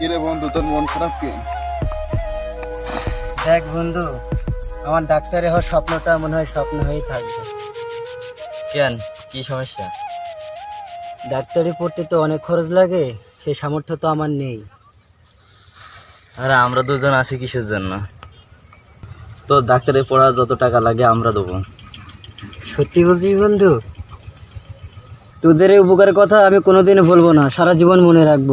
বন্ধু তোর মন খারাপ কে? দেখ বন্ধু আমার ডাক্তারে হওয়ার স্বপ্নটা মনে হয় স্বপ্ন হয়েই থাকবে। কেন? কি সমস্যা? ডাক্তারি পড়তে তো অনেক খরচ লাগে সেই সামর্থ্য তো আমার নেই। আরে আমরা দুজন আছি কিসের জন্য? তো ডাক্তারে পড়া যত টাকা লাগে আমরা দেবো। সত্যি বলছি বন্ধু তোদের এই উপকারের কথা আমি কোনোদিনও বলব না সারা জীবন মনে রাখব।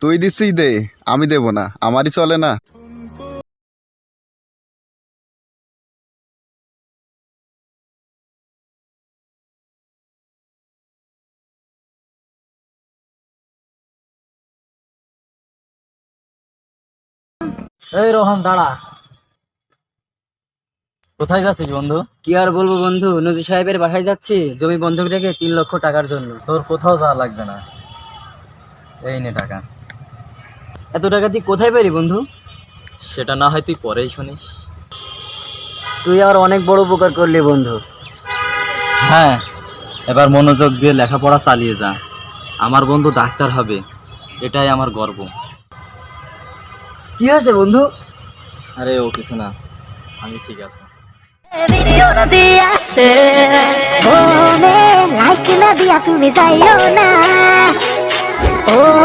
তুই দিচ্ছিস দে আমি দেব না আমারই চলে না। এই রোহন দাঁড়া। কোথায় যাচ্ছিস বন্ধু? কি আর বলব বন্ধু নদী সাহেবের বাসায় যাচ্ছি জমি বন্ধক রেখে তিন লক্ষ টাকার জন্য। তোর কোথাও যাওয়া লাগবে না। এই নে টাকা। এত টাকা তুই কোথায় পেলি বন্ধু? সেটা না হয় তুই পরেই শুনিস। তুই আমার অনেক বড় উপকার করলি বন্ধু। হ্যাঁ এবার মনোযোগ দিয়ে লেখাপড়া চালিয়ে যা। আমার বন্ধু ডাক্তার হবে এটাই আমার গর্ব। কি হয়েছে বন্ধু? আরে ও কিছু না আমি ঠিক আছে। ভিডিও দিয়ে আসে ও মে লাইক না দিয়া তুমি যাইও না। ও